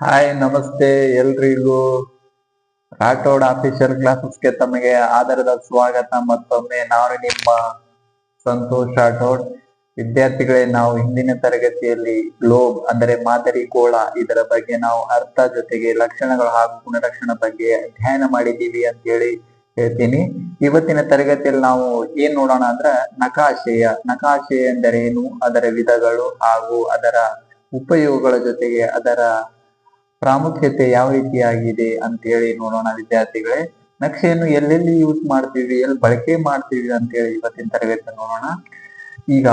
Hi ನಮಸ್ತೆ ಎಲ್ರಿಗೂ. Rathod official ಕ್ಲಾಸಸ್ಗೆ ತಮಗೆ ಆಧಾರದ ಸ್ವಾಗತ. ಮತ್ತೊಮ್ಮೆ ನಾನು ನಿಮ್ಮ ಸಂತೋಷ್ ರಾಠೋಡ್ ವಿದ್ಯಾರ್ಥಿಗಳೇ, ನಾವು ಹಿಂದಿನ ತರಗತಿಯಲ್ಲಿ ಗ್ಲೋಬ್ ಅಂದರೆ ಮಾದರಿ ಗೋಳ, ಇದರ ಬಗ್ಗೆ ನಾವು ಅರ್ಥ ಜೊತೆಗೆ ಲಕ್ಷಣಗಳು ಹಾಗೂ ಗುಣಲಕ್ಷಣ ಬಗ್ಗೆ ಅಧ್ಯಯನ ಮಾಡಿದ್ದೀವಿ ಅಂತ ಹೇಳಿ ಹೇಳ್ತೀನಿ. ಇವತ್ತಿನ ತರಗತಿಯಲ್ಲಿ ನಾವು ಏನ್ ನೋಡೋಣ ಅಂದ್ರ ನಕಾಶೆಯ, ನಕಾಶೆ ಎಂದರೆ ಏನು, ಅದರ ವಿಧಗಳು ಹಾಗೂ ಅದರ ಉಪಯೋಗಗಳ ಜೊತೆಗೆ ಅದರ ಪ್ರಾಮುಖ್ಯತೆ ಯಾವ ರೀತಿಯಾಗಿದೆ ಅಂತ ಹೇಳಿ ನೋಡೋಣ ವಿದ್ಯಾರ್ಥಿಗಳೇ. ನಕ್ಷೆಯನ್ನು ಎಲ್ಲೆಲ್ಲಿ ಯೂಸ್ ಮಾಡ್ತೀವಿ, ಎಲ್ಲಿ ಬಳಕೆ ಮಾಡ್ತೀವಿ ಅಂತ ಹೇಳಿ ಇವತ್ತಿನ ತರಗತಿ ನೋಡೋಣ. ಈಗ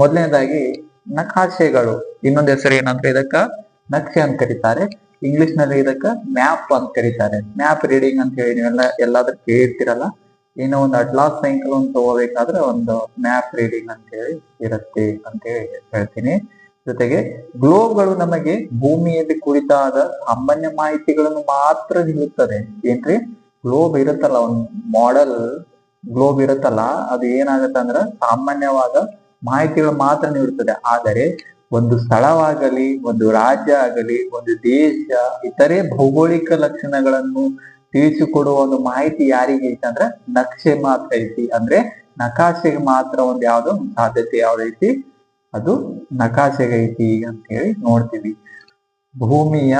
ಮೊದಲನೇದಾಗಿ ನಕಾಶೆಗಳು. ಇನ್ನೊಂದು ಹೆಸರು ಏನಂದ್ರೆ ಇದಕ್ಕ ನಕ್ಷೆ ಅಂತ ಕರೀತಾರೆ. ಇಂಗ್ಲಿಷ್ನಲ್ಲಿ ಇದಕ್ಕ ಮ್ಯಾಪ್ ಅಂತ ಕರೀತಾರೆ. ಮ್ಯಾಪ್ ರೀಡಿಂಗ್ ಅಂತ ಹೇಳಿ ನೀವೆಲ್ಲ ಎಲ್ಲಾದ್ರೂ ಕೇಳ್ತಿರಲ್ಲ? ಏನೋ ಒಂದು ಅಟ್ಲಾಸ್ ಸೈಕಲ್ ಒಂದು ತಗೋಬೇಕಾದ್ರೆ ಒಂದು ಮ್ಯಾಪ್ ರೀಡಿಂಗ್ ಅಂತ ಹೇಳಿ ಇರುತ್ತೆ ಅಂತ ಹೇಳಿ ಹೇಳ್ತೀನಿ. ಜೊತೆಗೆ ಗ್ಲೋಬ್ಗಳು ನಮಗೆ ಭೂಮಿಯಲ್ಲಿ ಕುರಿತಾದ ಸಾಮಾನ್ಯ ಮಾಹಿತಿಗಳನ್ನು ಮಾತ್ರ ನೀಡುತ್ತದೆ. ಏನ್ರಿ? ಗ್ಲೋಬ್ ಇರುತ್ತಲ್ಲ, ಒಂದು ಮಾಡೆಲ್ ಗ್ಲೋಬ್ ಇರುತ್ತಲ್ಲ, ಅದು ಏನಾಗುತ್ತೆ ಅಂದ್ರೆ ಸಾಮಾನ್ಯವಾದ ಮಾಹಿತಿಗಳು ಮಾತ್ರ ನೀಡುತ್ತದೆ. ಆದರೆ ಒಂದು ಸ್ಥಳವಾಗಲಿ, ಒಂದು ರಾಜ್ಯ ಆಗಲಿ, ಒಂದು ದೇಶ, ಇತರೆ ಭೌಗೋಳಿಕ ಲಕ್ಷಣಗಳನ್ನು ತಿಳಿಸಿಕೊಡುವ ಒಂದು ಮಾಹಿತಿ ಯಾರಿಗೆ ಐತಿ ಅಂದ್ರೆ ನಕ್ಷೆ ಮಾತ್ರ ಐತಿ. ಅಂದ್ರೆ ನಕಾಶೆಗೆ ಮಾತ್ರ ಒಂದು ಯಾವ್ದೋ ಸಾಧ್ಯತೆ ಯಾವ್ದೈತಿ ಅದು ನಕಾಶೆಗೈತಿ ಅಂತ ಹೇಳಿ ನೋಡ್ತೀವಿ. ಭೂಮಿಯ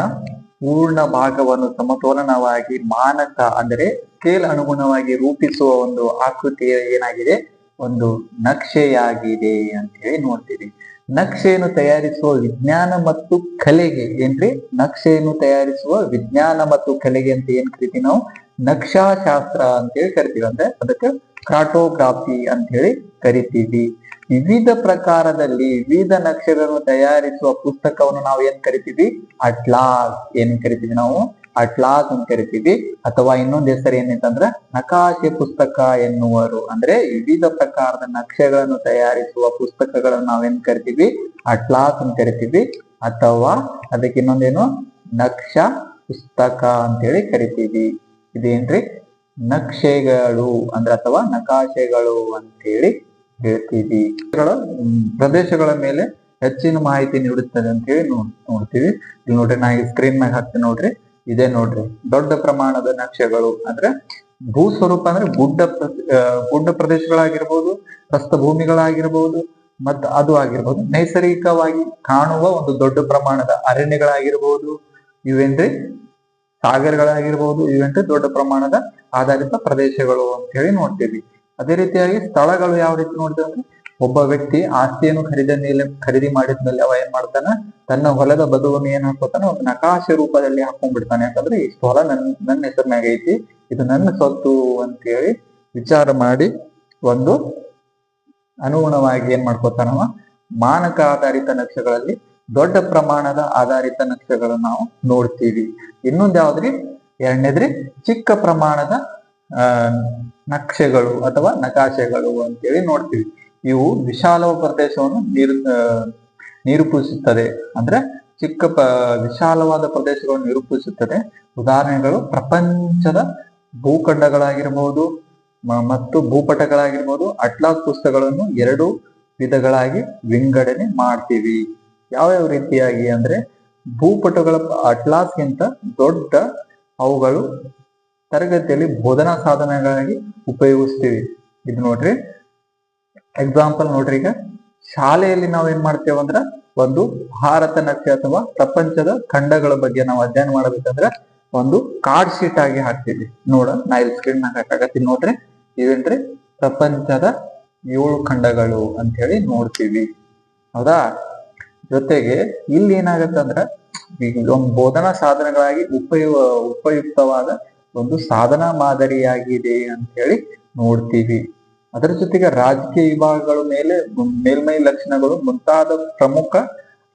ಪೂರ್ಣ ಭಾಗವನ್ನು ಸಮತೋಲನವಾಗಿ ಮಾನಕ ಅಂದರೆ ಸ್ಕೇಲ್ ಅನುಗುಣವಾಗಿ ರೂಪಿಸುವ ಒಂದು ಆಕೃತಿ ಏನಾಗಿದೆ? ಒಂದು ನಕ್ಷೆಯಾಗಿದೆ ಅಂತ ಹೇಳಿ ನೋಡ್ತೀವಿ. ನಕ್ಷೆಯನ್ನು ತಯಾರಿಸುವ ವಿಜ್ಞಾನ ಮತ್ತು ಕಲೆಗೆ ಏನ್ರಿ? ನಕ್ಷೆಯನ್ನು ತಯಾರಿಸುವ ವಿಜ್ಞಾನ ಮತ್ತು ಕಲೆಗೆ ಅಂತ ಏನ್ ಕರಿತೀವಿ ನಾವು? ನಕ್ಷಾಶಾಸ್ತ್ರ ಅಂತ ಹೇಳಿ ಕರಿತೀವಿ. ಅಂದ್ರೆ ಅದಕ್ಕೆ ಕ್ರಾಟೋಗ್ರಾಫಿ ಅಂತ ಹೇಳಿ ಕರಿತೀವಿ. ವಿವಿಧ ಪ್ರಕಾರದಲ್ಲಿ ವಿವಿಧ ನಕ್ಷೆಗಳನ್ನು ತಯಾರಿಸುವ ಪುಸ್ತಕವನ್ನು ನಾವು ಏನ್ ಕರಿತೀವಿ? ಅಟ್ಲಾಸ್. ಏನ್ ಕರಿತೀವಿ ನಾವು? ಅಟ್ಲಾಸ್ ಅಂತ ಕರಿತೀವಿ. ಅಥವಾ ಇನ್ನೊಂದು ಹೆಸರು ಏನಂತಂದ್ರೆ ನಕಾಶೆ ಪುಸ್ತಕ ಎನ್ನುವರು. ಅಂದ್ರೆ ವಿವಿಧ ಪ್ರಕಾರದ ನಕ್ಷೆಗಳನ್ನು ತಯಾರಿಸುವ ಪುಸ್ತಕಗಳನ್ನು ನಾವೇನ್ ಕರಿತೀವಿ? ಅಟ್ಲಾಸ್ ಅಂತ ಕರಿತೀವಿ. ಅಥವಾ ಅದಕ್ಕೆ ಇನ್ನೊಂದೇನು? ನಕ್ಷ ಪುಸ್ತಕ ಅಂತೇಳಿ ಕರಿತೀವಿ. ಇದೇನ್ರಿ? ನಕ್ಷೆಗಳು ಅಂದ್ರೆ ಅಥವಾ ನಕಾಶೆಗಳು ಅಂತೇಳಿ ಹೇಳ್ತೀವಿ. ಪ್ರದೇಶಗಳ ಮೇಲೆ ಹೆಚ್ಚಿನ ಮಾಹಿತಿ ನೀಡುತ್ತದೆ ಅಂತ ಹೇಳಿ ನೋಡ್ತೀವಿ. ಇಲ್ಲಿ ನೋಡ್ರಿ, ನಾ ಈ ಸ್ಕ್ರೀನ್ ಮ್ಯಾಗ ಹಾಕ್ತಿ ನೋಡ್ರಿ. ಇದೇ ನೋಡ್ರಿ. ದೊಡ್ಡ ಪ್ರಮಾಣದ ನಕ್ಷೆಗಳು ಅಂದ್ರೆ ಭೂ ಸ್ವರೂಪ ಅಂದ್ರೆ ಗುಡ್ಡ ಗುಡ್ಡ ಪ್ರದೇಶಗಳಾಗಿರ್ಬೋದು ಪ್ರಸ್ಥಭೂಮಿಗಳಾಗಿರ್ಬೋದು ಮತ್ತು ಅದು ಆಗಿರ್ಬೋದು. ನೈಸರ್ಗಿಕವಾಗಿ ಕಾಣುವ ಒಂದು ದೊಡ್ಡ ಪ್ರಮಾಣದ ಅರಣ್ಯಗಳಾಗಿರ್ಬೋದು. ಇವೇನ್ರಿ ಸಾಗರಗಳಾಗಿರ್ಬೋದು. ಇವೇನ್ರಿ ದೊಡ್ಡ ಪ್ರಮಾಣದ ಆಧಾರಿತ ಪ್ರದೇಶಗಳು ಅಂತ ಹೇಳಿ ನೋಡ್ತೀವಿ. ಅದೇ ರೀತಿಯಾಗಿ ಸ್ಥಳಗಳು ಯಾವ ರೀತಿ ನೋಡಿದ್ರೆ ಒಬ್ಬ ವ್ಯಕ್ತಿ ಆಸ್ತಿಯನ್ನು ಖರೀದಿ ಮೇಲೆ ಖರೀದಿ ಮಾಡಿದ್ಮೇಲೆ ಅವ ಏನ್ ಮಾಡ್ತಾನ? ತನ್ನ ಹೊಲದ ಬದುವನ್ನು ಏನ್ ಹಾಕೋತಾನ? ಒಂದು ನಕಾಶೆ ರೂಪದಲ್ಲಿ ಹಾಕೊಂಡ್ಬಿಡ್ತಾನೆ. ಯಾಕಂದ್ರೆ ಇಷ್ಟು ಹೊಲ ನನ್, ನನ್ನ ಹೆಸರಿನಾಗ ಐತಿ. ಇದು ನನ್ನ ಸೊತ್ತು ಅಂತ ಹೇಳಿ ವಿಚಾರ ಮಾಡಿ ಒಂದು ಅನುಗುಣವಾಗಿ ಏನ್ ಮಾಡ್ಕೋತಾನವ ಮಾನಕ ಆಧಾರಿತ ನಕ್ಷೆಗಳಲ್ಲಿ ದೊಡ್ಡ ಪ್ರಮಾಣದ ಆಧಾರಿತ ನಕ್ಷೆಗಳನ್ನು ನಾವು ನೋಡ್ತೀವಿ. ಇನ್ನೊಂದ್ ಯಾವ್ದ್ರಿ? ಎರಡನೇದ್ರಿ? ಚಿಕ್ಕ ಪ್ರಮಾಣದ ನಕ್ಷೆಗಳು ಅಥವಾ ನಕಾಶೆಗಳು ಅಂತೇಳಿ ನೋಡ್ತೀವಿ. ಇವು ವಿಶಾಲ ಪ್ರದೇಶವನ್ನು ನೀರು ನಿರೂಪಿಸುತ್ತದೆ ಅಂದ್ರೆ ಚಿಕ್ಕ ಪ, ವಿಶಾಲವಾದ ಪ್ರದೇಶಗಳನ್ನು ನಿರೂಪಿಸುತ್ತದೆ ಉದಾಹರಣೆಗಳು ಪ್ರಪಂಚದ ಭೂಖಂಡಗಳಾಗಿರ್ಬೋದು, ಮ- ಮತ್ತು ಭೂಪಟಗಳಾಗಿರ್ಬೋದು, ಅಟ್ಲಾಸ್ ಪುಸ್ತಕಗಳನ್ನು ಎರಡು ವಿಧಗಳಾಗಿ ವಿಂಗಡಣೆ ಮಾಡ್ತೀವಿ. ಯಾವ್ಯಾವ ರೀತಿಯಾಗಿ ಅಂದ್ರೆ ಭೂಪಟಗಳ ಅಟ್ಲಾಸ್ಗಿಂತ ದೊಡ್ಡ ಅವುಗಳು ತರಗತಿಯಲ್ಲಿ ಬೋಧನಾ ಸಾಧನಗಳಾಗಿ ಉಪಯೋಗಿಸ್ತೀವಿ. ಇದು ನೋಡ್ರಿ. ಎಕ್ಸಾಂಪಲ್ ನೋಡ್ರಿ ಈಗ. ಶಾಲೆಯಲ್ಲಿ ನಾವು ಏನ್ ಮಾಡ್ತೇವೆ ಅಂದ್ರ ಒಂದು ಭಾರತ ನಕ್ಷೆ ಅಥವಾ ಪ್ರಪಂಚದ ಖಂಡಗಳ ಬಗ್ಗೆ ನಾವು ಅಧ್ಯಯನ ಮಾಡಬೇಕಂದ್ರ ಒಂದು ಕಾರ್ಡ್ ಶೀಟ್ ಆಗಿ ಹಾಕ್ತೀವಿ. ನೋಡ, ನಾ ಇಲ್ಲಿ ಸ್ಕ್ರೀನ್ ಹಾಕಾಕತ್ತೀನಿ ನೋಡ್ರಿ. ಇದೇನ್ರಿ? ಪ್ರಪಂಚದ ಏಳು ಖಂಡಗಳು ಅಂತ ಹೇಳಿ ನೋಡ್ತೀವಿ. ಹೌದಾ? ಜೊತೆಗೆ ಇಲ್ಲಿ ಏನಾಗತ್ತಂದ್ರ ಈಗ ಒಂದು ಬೋಧನಾ ಸಾಧನಗಳಾಗಿ ಉಪಯೋಗ ಉಪಯುಕ್ತವಾದ ಒಂದು ಸಾಧನಾ ಮಾದರಿಯಾಗಿದೆ ಅಂತ ಹೇಳಿ ನೋಡ್ತೀವಿ. ಅದರ ಜೊತೆಗೆ ರಾಜಕೀಯ ವಿಭಾಗಗಳ ಮೇಲೆ ಮೇಲ್ಮೈ ಲಕ್ಷಣಗಳು ಮುಂತಾದ ಪ್ರಮುಖ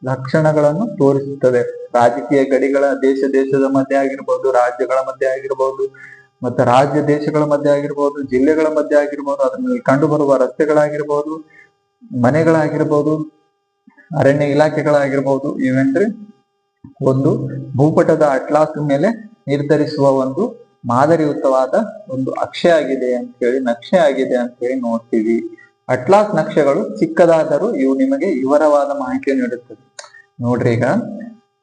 ಲಕ್ಷಣಗಳನ್ನು ತೋರಿಸುತ್ತದೆ ರಾಜಕೀಯ ಗಡಿಗಳ ದೇಶ ದೇಶದ ಮಧ್ಯೆ ಆಗಿರ್ಬೋದು, ರಾಜ್ಯಗಳ ಮಧ್ಯೆ ಆಗಿರ್ಬೋದು, ಮತ್ತೆ ರಾಜ್ಯ ದೇಶಗಳ ಮಧ್ಯೆ ಆಗಿರ್ಬೋದು, ಜಿಲ್ಲೆಗಳ ಮಧ್ಯೆ ಆಗಿರ್ಬೋದು ಅದರಲ್ಲಿ ಕಂಡು ಬರುವ ರಸ್ತೆಗಳಾಗಿರ್ಬೋದು, ಮನೆಗಳಾಗಿರ್ಬೋದು, ಅರಣ್ಯ ಇಲಾಖೆಗಳಾಗಿರ್ಬೋದು ಇವೆಂಟ್ರಿ ಒಂದು ಭೂಪಟದ ಅಟ್ಲಾಸ್ ಮೇಲೆ ನಿರ್ಧರಿಸುವ ಒಂದು ಮಾದರಿಯುತವಾದ ಒಂದು ಅಕ್ಷೆ ಆಗಿದೆ ಅಂತ ಹೇಳಿ, ನಕ್ಷೆ ಆಗಿದೆ ಅಂತ ಹೇಳಿ ನೋಡ್ತೀವಿ. ಅಟ್ಲಾಸ್ ನಕ್ಷೆಗಳು ಚಿಕ್ಕದಾದರೂ ಇವು ನಿಮಗೆ ವಿವರವಾದ ಮಾಹಿತಿ ನೀಡುತ್ತದೆ ನೋಡ್ರಿ ಈಗ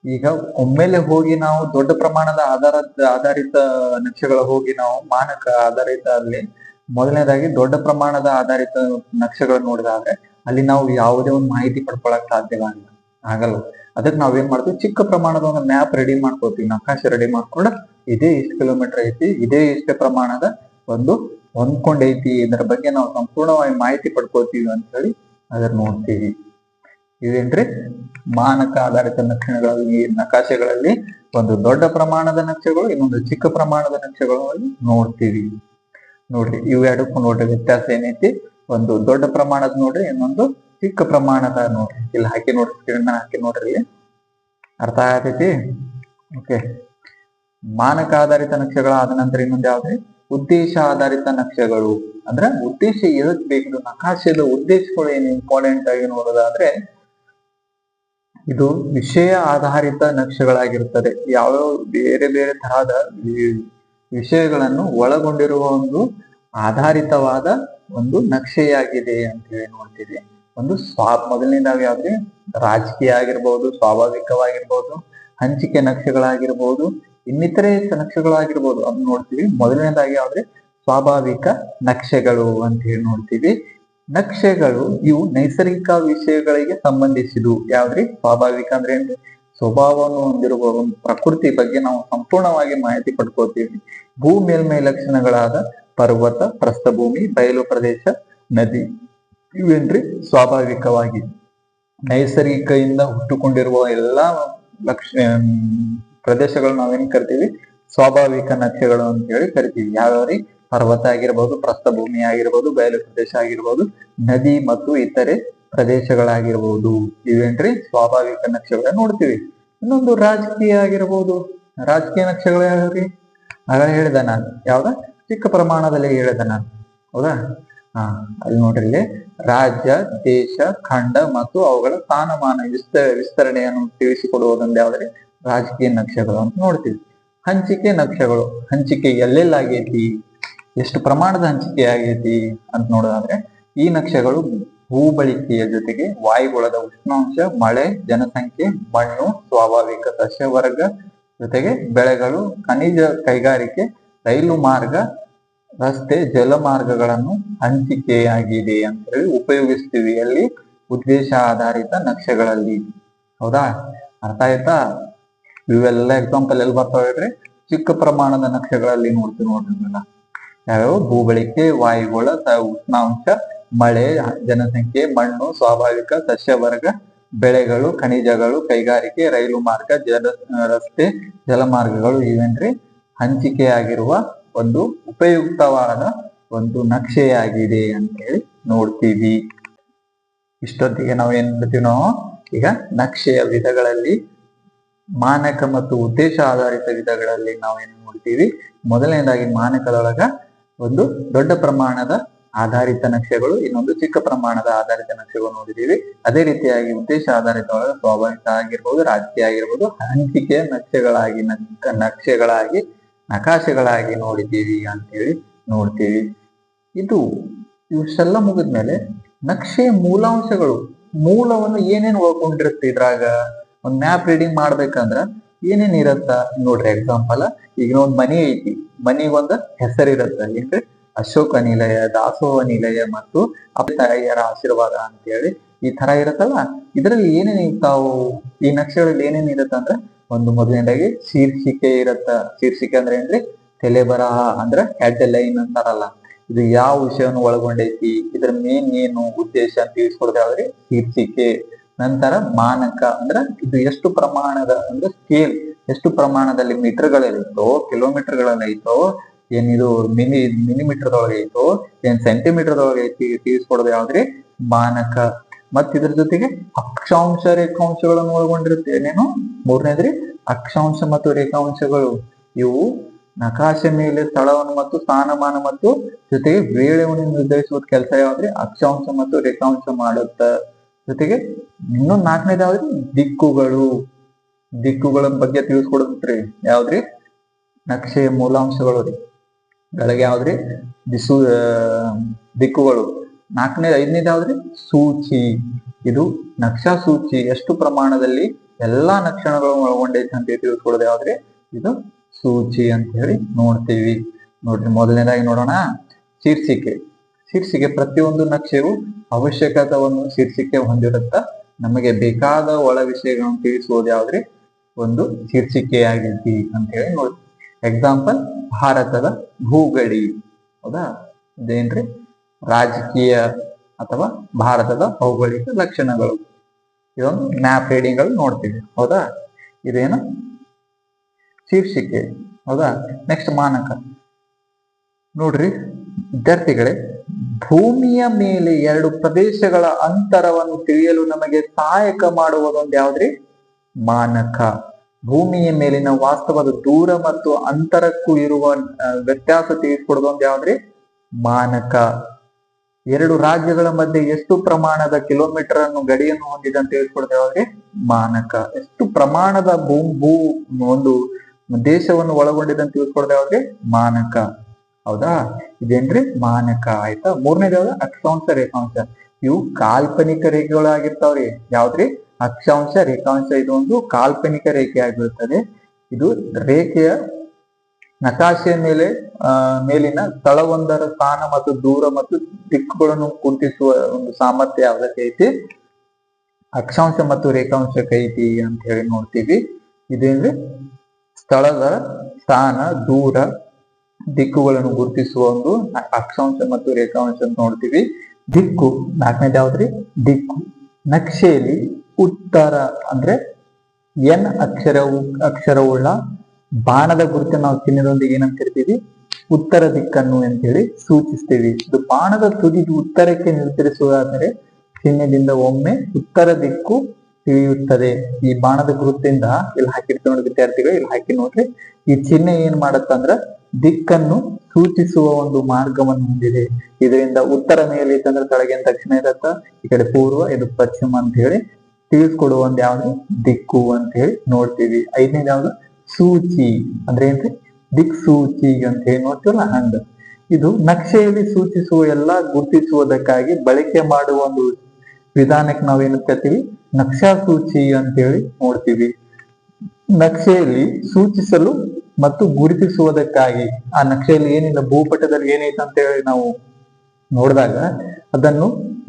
ಈಗ ಒಮ್ಮೆಲೆ ಹೋಗಿ ನಾವು ದೊಡ್ಡ ಪ್ರಮಾಣದ ಆಧಾರ, ಆಧಾರಿತ ನಕ್ಷೆಗಳ ಹೋಗಿ ನಾವು ಮಾನಕ ಆಧಾರಿತ ಅಲ್ಲಿ, ಮೊದಲನೇದಾಗಿ ದೊಡ್ಡ ಪ್ರಮಾಣದ ಆಧಾರಿತ ನಕ್ಷೆಗಳು ನೋಡಿದಾದ್ರೆ ಅಲ್ಲಿ ನಾವು ಯಾವುದೇ ಒಂದು ಮಾಹಿತಿ ಪಡ್ಕೊಳಕ್ ಸಾಧ್ಯವಾಗಿಲ್ಲ. ಆಗಲ್ಲ. ಅದಕ್ಕೆ ನಾವೇನ್ ಮಾಡ್ತೀವಿ? ಚಿಕ್ಕ ಪ್ರಮಾಣದ ಒಂದು ಮ್ಯಾಪ್ ರೆಡಿ ಮಾಡ್ಕೋತೀವಿ ನಕಾಶೆ ರೆಡಿ ಮಾಡ್ಕೊಂಡು ಇದೇ ಇಷ್ಟು ಕಿಲೋಮೀಟರ್ ಐತಿ, ಇದೇ ಇಷ್ಟೇ ಪ್ರಮಾಣದ ಒಂದು ಹೊಂದ್ಕೊಂಡೈತಿ ಇದರ ಬಗ್ಗೆ ನಾವು ಸಂಪೂರ್ಣವಾಗಿ ಮಾಹಿತಿ ಪಡ್ಕೋತೀವಿ ಅಂತ ಹೇಳಿ ಅದರ ನೋಡ್ತೀವಿ. ಇದೇನ್ರಿ? ಮಾನಕ ಆಧಾರಿತ ನಕ್ಷೆಗಳಲ್ಲಿ, ನಕಾಶೆಗಳಲ್ಲಿ ಒಂದು ದೊಡ್ಡ ಪ್ರಮಾಣದ ನಕ್ಷೆಗಳು, ಇನ್ನೊಂದು ಚಿಕ್ಕ ಪ್ರಮಾಣದ ನಕ್ಷೆಗಳಲ್ಲಿ ನೋಡ್ತೀವಿ. ನೋಡ್ರಿ ಇವೆರಡಕ್ಕೂ ನೋಡ್ರಿ ವ್ಯತ್ಯಾಸ ಏನೈತಿ? ಒಂದು ದೊಡ್ಡ ಪ್ರಮಾಣದ ನೋಡ್ರಿ, ಇನ್ನೊಂದು ಚಿಕ್ಕ ಪ್ರಮಾಣದ ನೋಡ್ರಿ. ಇಲ್ಲಿ ಹಾಕಿ ನೋಡ್ರಿ ಸ್ಕ್ರೀನ್ ಹಾಕಿ ನೋಡ್ರಿ ಅರ್ಥ ಆಗತೈತಿ? ಓಕೆ ಮಾನಕ ಆಧಾರಿತ ನಕ್ಷೆಗಳಾದ ನಂತರ ಇನ್ನೊಂದು ಯಾವ್ದ್ರೆ ಉದ್ದೇಶ ಆಧಾರಿತ ನಕ್ಷೆಗಳು ಅಂದ್ರೆ ಉದ್ದೇಶ ಎದಕ್ ಬೇಕು ನಕಾಶೆದ ಉದ್ದೇಶಗಳು ಏನು ಇಂಪಾರ್ಟೆಂಟ್ ಆಗಿ ನೋಡೋದಾದ್ರೆ ಇದು ವಿಷಯ ಆಧಾರಿತ ನಕ್ಷೆಗಳಾಗಿರುತ್ತದೆ. ಯಾವ್ಯಾವ ಬೇರೆ ಬೇರೆ ತರಹದ ವಿಷಯಗಳನ್ನು ಒಳಗೊಂಡಿರುವ ಒಂದು ಆಧಾರಿತವಾದ ಒಂದು ನಕ್ಷೆಯಾಗಿದೆ ಅಂತ ಹೇಳಿ ನೋಡ್ತೀವಿ. ಒಂದು ಸ್ವಾ, ಮೊದಲನೇದಾಗಿ ಯಾವ್ದ್ರೆ? ರಾಜಕೀಯ ಆಗಿರ್ಬೋದು, ಸ್ವಾಭಾವಿಕವಾಗಿರ್ಬೋದು, ಹಂಚಿಕೆ ನಕ್ಷೆಗಳಾಗಿರ್ಬೋದು ಇನ್ನಿತರೆ ನಕ್ಷೆಗಳಾಗಿರ್ಬೋದು ಅದನ್ನ ನೋಡ್ತೀವಿ. ಮೊದಲನೇದಾಗಿ ಆದ್ರೆ ಸ್ವಾಭಾವಿಕ ನಕ್ಷೆಗಳು ಅಂತ ಹೇಳಿ ನೋಡ್ತೀವಿ. ನಕ್ಷೆಗಳು ಇವು ನೈಸರ್ಗಿಕ ವಿಷಯಗಳಿಗೆ ಸಂಬಂಧಿಸಿದವು ಯಾವ್ದ್ರಿ? ಸ್ವಾಭಾವಿಕ ಅಂದ್ರೆ ಏನ್ರಿ? ಸ್ವಭಾವವನ್ನು ಹೊಂದಿರುವ ಒಂದು ಪ್ರಕೃತಿ ಬಗ್ಗೆ ನಾವು ಸಂಪೂರ್ಣವಾಗಿ ಮಾಹಿತಿ ಪಡ್ಕೋತೀವಿ ಭೂ ಮೇಲ್ಮೈ ಲಕ್ಷಣಗಳಾದ ಪರ್ವತ, ಪ್ರಸ್ಥಭೂಮಿ, ಬಯಲು ಪ್ರದೇಶ, ನದಿ. ಇವೇನ್ರಿ? ಸ್ವಾಭಾವಿಕವಾಗಿ. ನೈಸರ್ಗಿಕದಿಂದ ಹುಟ್ಟುಕೊಂಡಿರುವ ಎಲ್ಲಾ ಲಕ್ಷ ಪ್ರದೇಶಗಳು ನಾವೇನ್ ಕರಿತೀವಿ? ಸ್ವಾಭಾವಿಕ ನಕ್ಷೆಗಳು ಅಂತ ಹೇಳಿ ಕರಿತೀವಿ. ಯಾವ್ಯಾವ್ರಿ? ಪರ್ವತ ಆಗಿರ್ಬೋದು ಪ್ರಸ್ಥಭೂಮಿ ಆಗಿರ್ಬೋದು, ಬಯಲು ಪ್ರದೇಶ ಆಗಿರ್ಬೋದು, ನದಿ ಮತ್ತು ಇತರೆ ಪ್ರದೇಶಗಳಾಗಿರ್ಬೋದು. ಇವೇನ್ರಿ? ಸ್ವಾಭಾವಿಕ ನಕ್ಷೆಗಳನ್ನ ನೋಡ್ತೀವಿ. ಇನ್ನೊಂದು ರಾಜಕೀಯ ಆಗಿರ್ಬೋದು. ರಾಜಕೀಯ ನಕ್ಷೆಗಳು ಯಾವ್ಯಾವ್ರಿ? ಆಗ ಹೇಳಿದ ನಾನು. ಯಾವ್ದ? ಚಿಕ್ಕ ಪ್ರಮಾಣದಲ್ಲಿ ಹೇಳಿದ ನಾನು. ಹೌದಾ? ಹಾ, ಅಲ್ಲಿ ನೋಡ್ರಿ ಇಲ್ಲಿ. ರಾಜ್ಯ, ದೇಶ, ಖಂಡ ಮತ್ತು ಅವುಗಳ ಸ್ಥಾನಮಾನ, ವಿಸ್ತ, ವಿಸ್ತರಣೆಯನ್ನು ತಿಳಿಸಿಕೊಡುವುದೊಂದು ಯಾವ್ದ್ರಿ? ರಾಜಕೀಯ ನಕ್ಷೆಗಳು ಅಂತ ನೋಡ್ತೀವಿ. ಹಂಚಿಕೆ ನಕ್ಷೆಗಳು, ಹಂಚಿಕೆ ಎಲ್ಲೆಲ್ಲಾಗೈತಿ, ಎಷ್ಟು ಪ್ರಮಾಣದ ಹಂಚಿಕೆ ಆಗೈತಿ ಅಂತ ನೋಡೋದಾದ್ರೆ, ಈ ನಕ್ಷೆಗಳು ಭೂಬಳಿಕೆಯ ಜೊತೆಗೆ ವಾಯುಗುಳದ ಉಷ್ಣಾಂಶ, ಮಳೆ, ಜನಸಂಖ್ಯೆ, ಮಣ್ಣು, ಸ್ವಾಭಾವಿಕ ಸಸ್ಯವರ್ಗ ಜೊತೆಗೆ ಬೆಳೆಗಳು, ಖನಿಜ ಕೈಗಾರಿಕೆ, ರೈಲು ಮಾರ್ಗ, ರಸ್ತೆ ಜಲಮಾರ್ಗಗಳನ್ನು ಹಂಚಿಕೆಯಾಗಿದೆ ಅಂತ ಹೇಳಿ ಉಪಯೋಗಿಸ್ತೀವಿ. ಅಲ್ಲಿ ಉದ್ದೇಶ ಆಧಾರಿತ ನಕ್ಷೆಗಳಲ್ಲಿ. ಹೌದಾ? ಅರ್ಥ ಆಯ್ತಾ? ಇವೆಲ್ಲ ಎಕ್ಸಾಂಪಲ್ ಎಲ್ಲಿ ಬರ್ತಾವ ಹೇಳ್ರಿ ಚಿಕ್ಕ ಪ್ರಮಾಣದ ನಕ್ಷೆಗಳಲ್ಲಿ ನೋಡ್ತೀವಿ ನೋಡ್ರಿ ಇವೆಲ್ಲ ಯಾವ್ಯಾವ? ಭೂಬಳಿಕೆ ವಾಯುಗುಣ ಸ- ಉಷ್ಣಾಂಶ, ಮಳೆ, ಜನಸಂಖ್ಯೆ, ಮಣ್ಣು, ಸ್ವಾಭಾವಿಕ, ಸಸ್ಯವರ್ಗ, ಬೆಳೆಗಳು, ಖನಿಜಗಳು, ಕೈಗಾರಿಕೆ, ರೈಲು ಮಾರ್ಗ, ಜಲ, ರಸ್ತೆ, ಜಲಮಾರ್ಗಗಳು ಇವೇನ್ರಿ. ಹಂಚಿಕೆಯಾಗಿರುವ ಒಂದು ಉಪಯುಕ್ತವಾದ ಒಂದು ನಕ್ಷೆಯಾಗಿದೆ ಅಂತ ಹೇಳಿ ನೋಡ್ತೀವಿ. ಇಷ್ಟೊತ್ತಿಗೆ ನಾವು ಏನ್ ಮಾಡ್ತೀವಿ ನಾವು? ಈಗ ನಕ್ಷೆಯ ವಿಧಗಳಲ್ಲಿ ಮಾನಕ ಮತ್ತು ಉದ್ದೇಶ ಆಧಾರಿತ ವಿಧಗಳಲ್ಲಿ ನಾವು ಏನು ನೋಡ್ತೀವಿ? ಮೊದಲನೇದಾಗಿ ಮಾನಕದೊಳಗ ಒಂದು ದೊಡ್ಡ ಪ್ರಮಾಣದ ಆಧಾರಿತ ನಕ್ಷೆಗಳು, ಇನ್ನೊಂದು ಚಿಕ್ಕ ಪ್ರಮಾಣದ ಆಧಾರಿತ ನಕ್ಷೆಗಳು ನೋಡಿದೀವಿ. ಅದೇ ರೀತಿಯಾಗಿ ಉದ್ದೇಶ ಆಧಾರಿತ ಒಳಗ ಸ್ವಾಭಾವಿಕ ಆಗಿರ್ಬೋದು, ರಾಜಕೀಯ ಆಗಿರ್ಬೋದು ಹಂಚಿಕೆಯ ನಕ್ಷೆಗಳಾಗಿ ನಕ್- ನಕ್ಷೆಗಳಾಗಿ, ನಕಾಶೆಗಳಾಗಿ ನೋಡಿದ್ದೀವಿ ಅಂತೇಳಿ ನೋಡ್ತೀವಿ. ಇದು ಇವೆಲ್ಲ ಮುಗಿದ್ಮೇಲೆ ನಕ್ಷೆಯ ಮೂಲಾಂಶಗಳು, ಮೂಲವನ್ನು ಏನೇನು ಒಳಗೊಂಡಿರುತ್ತೆ ಇದ್ರಾಗ? ಒಂದ್ ಮ್ಯಾಪ್ ರೀಡಿಂಗ್ ಮಾಡ್ಬೇಕಂದ್ರ ಏನೇನ್ ಇರತ್ತ? ನೋಡ್ರಿ ಎಕ್ಸಾಂಪಲ್ ಈಗ ಒಂದ್ ಮನಿ ಐತಿ. ಮನಿಗೊಂದ್ ಹೆಸರಿರತ್ತ ಏನ್ರಿ? ಅಶೋಕ ನಿಲಯ, ದಾಸೋಹ ನಿಲಯ ಮತ್ತು ತಾಯಿಯರ ಆಶೀರ್ವಾದ ಅಂತ ಹೇಳಿ ಈ ತರ ಇರತ್ತಲ್ಲ. ಇದ್ರಲ್ಲಿ ಏನೇನ್ ಇರ್ತಾವು? ಈ ನಕ್ಷೆಗಳಲ್ಲಿ ಏನೇನ್ ಇರತ್ತ ಅಂದ್ರ ಒಂದು ಮೊದಲನೇದಾಗಿ ಶೀರ್ಷಿಕೆ ಇರತ್ತ. ಶೀರ್ಷಿಕೆ ಅಂದ್ರೆ ಏನ್ರಿ? ತಲೆ ಬರಹ ಅಂದ್ರ ಹೆಡ್ ಲೈನ್ ಅಂತಾರಲ್ಲ. ಇದು ಯಾವ ವಿಷಯವನ್ನು ಒಳಗೊಂಡೈತಿ? ಇದ್ರ ಮೇನ್ ಏನು ಉದ್ದೇಶ ಅಂತ ತಿಳಿಸ್ಕೊಡೋದು ಯಾವ್ದ್ರಿ ಶೀರ್ಷಿಕೆ. ನಂತರ ಮಾನಕ ಅಂದ್ರೆ ಇದು ಎಷ್ಟು ಪ್ರಮಾಣದ ಅಂದ್ರೆ ಸ್ಕೇಲ್ ಎಷ್ಟು ಪ್ರಮಾಣದಲ್ಲಿ ಮೀಟರ್ಗಳಲ್ಲಿತ್ತೋ ಕಿಲೋಮೀಟರ್ಗಳಲ್ಲೈತೋ ಏನಿದು ಮಿನಿ ಮಿಲಿಮೀಟರ್ದೊಳಗೆ ಐತೋ ಏನ್ ಸೆಂಟಿಮೀಟರ್ದೊಳಗೆ ಐತಿ ತಿಳಿಸ್ಕೊಡೋದು ಯಾವ್ದ್ರಿ? ಮಾನಕ. ಮತ್ ಇದ್ರ ಜೊತೆಗೆ ಅಕ್ಷಾಂಶ ರೇಖಾಂಶಗಳನ್ನು ಒಳಗೊಂಡಿರುತ್ತೆ. ಏನೇನು? ಮೂರನೇದ್ರಿ ಅಕ್ಷಾಂಶ ಮತ್ತು ರೇಖಾಂಶಗಳು. ಇವು ನಕಾಶೆ ಮೇಲೆ ಸ್ಥಳವನ್ನು ಮತ್ತು ಸ್ಥಾನಮಾನ ಮತ್ತು ಜೊತೆಗೆ ವೇಳೆಯನ್ನು ನಿರ್ಧರಿಸುವ ಕೆಲಸ ಯಾವ್ದ್ರಿ? ಅಕ್ಷಾಂಶ ಮತ್ತು ರೇಖಾಂಶ ಮಾಡುತ್ತ. ಜೊತೆಗೆ ಇನ್ನೊಂದು ನಾಲ್ಕನೇದು ಯಾವ್ದ್ರಿ? ದಿಕ್ಕುಗಳು. ದಿಕ್ಕುಗಳ ಬಗ್ಗೆ ತಿಳಿಸ್ಕೊಡತ್ರಿ ಯಾವ್ದ್ರಿ? ನಕ್ಷೆಯ ಮೂಲಾಂಶಗಳು ರೀ. ಬೆಳಗ್ಗೆ ಯಾವ್ದ್ರಿ? ದಿಸು ದಿಕ್ಕುಗಳು. ನಾಲ್ಕನೇ ಐದನೇದು ಯಾವ್ದ್ರಿ? ಸೂಚಿ. ಇದು ನಕ್ಷಾ ಸೂಚಿ. ಎಷ್ಟು ಪ್ರಮಾಣದಲ್ಲಿ ಎಲ್ಲಾ ನಕ್ಷಣಗಳು ಒಳಗೊಂಡೈತೆ ಅಂತ ತಿಳಿಸ್ಕೊಡೋದು ಯಾವ್ದ್ರಿ? ಇದು ಸೂಚಿ ಅಂತ ಹೇಳಿ ನೋಡ್ತೀವಿ. ನೋಡ್ರಿ, ಮೊದಲನೇದಾಗಿ ನೋಡೋಣ. ಶೀರ್ಷಿಕೆ. ಶೀರ್ಷಿಕೆ ಪ್ರತಿಯೊಂದು ನಕ್ಷೆಯು ಅವಶ್ಯಕತವನ್ನು ಶೀರ್ಷಿಕೆ ಹೊಂದಿರುತ್ತ ನಮಗೆ ಬೇಕಾದ ಒಳ ವಿಷಯಗಳನ್ನು ತಿಳಿಸುವುದು ಯಾವ್ದ್ರೆ? ಒಂದು ಶೀರ್ಷಿಕೆಯಾಗಿದ್ದಿ ಅಂತ ಹೇಳಿ ನೋಡಿ. ಎಕ್ಸಾಂಪಲ್ ಭಾರತದ ಭೂಗಡಿ. ಹೌದಾ? ಇದೇನ್ರಿ? ರಾಜಕೀಯ ಅಥವಾ ಭಾರತದ ಭೌಗೋಳಿಕ ಲಕ್ಷಣಗಳು. ಇದೊಂದು ಮ್ಯಾಪ್ ರೀಡಿಂಗ್ಗಳು ನೋಡ್ತೀವಿ. ಹೌದಾ? ಇದೇನು? ಶೀರ್ಷಿಕೆ. ಹೌದಾ? ನೆಕ್ಸ್ಟ್ ಮಾನಕ. ನೋಡ್ರಿ, ವಿದ್ಯಾರ್ಥಿಗಳೇ ಭೂಮಿಯ ಮೇಲೆ ಎರಡು ಪ್ರದೇಶಗಳ ಅಂತರವನ್ನು ತಿಳಿಯಲು ನಮಗೆ ಸಹಾಯಕ ಮಾಡುವುದೊಂದು ಯಾವ್ದ್ರಿ? ಮಾನಕ. ಭೂಮಿಯ ಮೇಲಿನ ವಾಸ್ತವದ ದೂರ ಮತ್ತು ಅಂತರಕ್ಕೂ ಇರುವ ವ್ಯತ್ಯಾಸ ತಿಳಿಸ್ಕೊಡೋದೊಂದು ಯಾವ್ದ್ರಿ? ಮಾನಕ. ಎರಡು ರಾಜ್ಯಗಳ ಮಧ್ಯೆ ಎಷ್ಟು ಪ್ರಮಾಣದ ಕಿಲೋಮೀಟರ್ ಅನ್ನು ಗಡಿಯನ್ನು ಹೊಂದಿದೆ ಅಂತ ತಿಳಿಸ್ಕೊಡೋದು ಯಾವ್ದ್ರಿ? ಮಾನಕ. ಎಷ್ಟು ಪ್ರಮಾಣದ ಭೂ ಭೂ, ಒಂದು ದೇಶವನ್ನು ಒಳಗೊಂಡಿದೆ ಅಂತ ತಿಳಿಸ್ಕೊಡೋದು ಯಾವ್ದ್ರಿ? ಮಾನಕ. ಹೌದಾ? ಇದೇನ್ರಿ ಮಾನಕ ಆಯ್ತಾ? ಮೂರನೇದ ಯಾವ್ದು? ಅಕ್ಷಾಂಶ ರೇಖಾಂಶ. ಇವು ಕಾಲ್ಪನಿಕ ರೇಖೆಗಳಾಗಿರ್ತಾವ್ರಿ. ಯಾವ್ದ್ರಿ? ಅಕ್ಷಾಂಶ ರೇಖಾಂಶ ಇದೊಂದು ಕಾಲ್ಪನಿಕ ರೇಖೆ ಆಗಿರುತ್ತದೆ ಇದು ರೇಖೆಯ ನಕಾಶೆಯ ಮೇಲೆ, ಆ, ಮೇಲಿನ ಸ್ಥಳವೊಂದರ ಸ್ಥಾನ ಮತ್ತು ದೂರ ಮತ್ತು ದಿಕ್ಕುಗಳನ್ನು ಕುಂತಿಸುವ ಒಂದು ಸಾಮರ್ಥ್ಯ ಯಾವ್ದಕ್ಕೆ ಐತಿ. ಅಕ್ಷಾಂಶ ಮತ್ತು ರೇಖಾಂಶ ಐತಿ ಅಂತ ಹೇಳಿ ನೋಡ್ತೀವಿ. ಇದೇನ್ರಿ? ಸ್ಥಳದ ಸ್ಥಾನ, ದೂರ ದಿಕ್ಕುಗಳನ್ನು ಗುರುತಿಸುವ ಒಂದು ಅಕ್ಷಾಂಶ ಮತ್ತು ರೇಖಾಂಶ ಅಂತ ನೋಡ್ತೀವಿ. ದಿಕ್ಕು ನಾಲ್ಕನೇದು ಯಾವ್ದ್ರಿ? ದಿಕ್ಕು. ನಕ್ಷೆಯಲ್ಲಿ ಉತ್ತರ ಅಂದ್ರೆ ಎನ್ ಅಕ್ಷರವು ಅಕ್ಷರವುಳ್ಳ ಬಾಣದ ಗುರುತಿನ ನಾವು ಚಿಹ್ನೆದೊಂದಿಗೆ ಏನಂತ ಕರಿತೀವಿ ಉತ್ತರ ದಿಕ್ಕನ್ನು ಅಂತ ಹೇಳಿ ಸೂಚಿಸ್ತೀವಿ. ಇದು ಬಾಣದ ತುದಿ ಉತ್ತರಕ್ಕೆ ನಿರ್ಧರಿಸುವುದಾದರೆ ಚಿಹ್ನೆದಿಂದ ಒಮ್ಮೆ ಉತ್ತರ ದಿಕ್ಕು ತಿಳಿಯುತ್ತದೆ. ಈ ಬಾಣದ ಗುರುತಿಂದ ಇಲ್ಲಿ ಹಾಕಿರ್ತೀವಿ ನೋಡಿ ವಿದ್ಯಾರ್ಥಿಗಳು, ಇಲ್ಲಿ ಹಾಕಿ ನೋಡ್ರಿ. ಈ ಚಿಹ್ನೆ ಏನ್ ಮಾಡತ್ತಂದ್ರ ದಿಕ್ಕನ್ನು ಸೂಚಿಸುವ ಒಂದು ಮಾರ್ಗವನ್ನು ಹೊಂದಿದೆ. ಇದರಿಂದ ಉತ್ತರ ಮೇಲೆ ಇತ್ತಂದ್ರೆ ಕೆಳಗಿನ ದಕ್ಷಿಣ ಇರತ್ತ, ಈ ಕಡೆ ಪೂರ್ವ, ಇದು ಪಶ್ಚಿಮ ಅಂತ ಹೇಳಿ ತಿಳಿಸ್ಕೊಡುವ ಒಂದು ಯಾವ್ದು? ದಿಕ್ಕು ಅಂತ ಹೇಳಿ ನೋಡ್ತೀವಿ. ಐದನೇದು ಯಾವ್ದು? ಸೂಚಿ. ಅಂದ್ರೆ ಏನ್ರಿ? ದಿಕ್ ಸೂಚಿ ಅಂತ ಹೇಳಿ ನೋಡ್ತೀವಲ್ಲ, ಹಂಗ. ಇದು ನಕ್ಷೆಯಲ್ಲಿ ಸೂಚಿಸುವ ಎಲ್ಲಾ, ಗುರುತಿಸುವುದಕ್ಕಾಗಿ ಬಳಕೆ ಮಾಡುವ ಒಂದು ವಿಧಾನಕ್ಕೆ ನಾವೇನು ಕರಿತೀವಿ? ನಕ್ಷಾ ಸೂಚಿ ಅಂತ ಹೇಳಿ ನೋಡ್ತೀವಿ. ನಕ್ಷೆಯಲ್ಲಿ ಸೂಚಿಸಲು ಮತ್ತು ಗುರುತಿಸುವುದಕ್ಕಾಗಿ ಆ ನಕ್ಷೆಯಲ್ಲಿ ಏನಿಲ್ಲ, ಭೂಪಟದಲ್ಲಿ ಏನೈತೆ ಅಂತ ಹೇಳಿ ನಾವು ನೋಡಿದಾಗ ಅದನ್ನು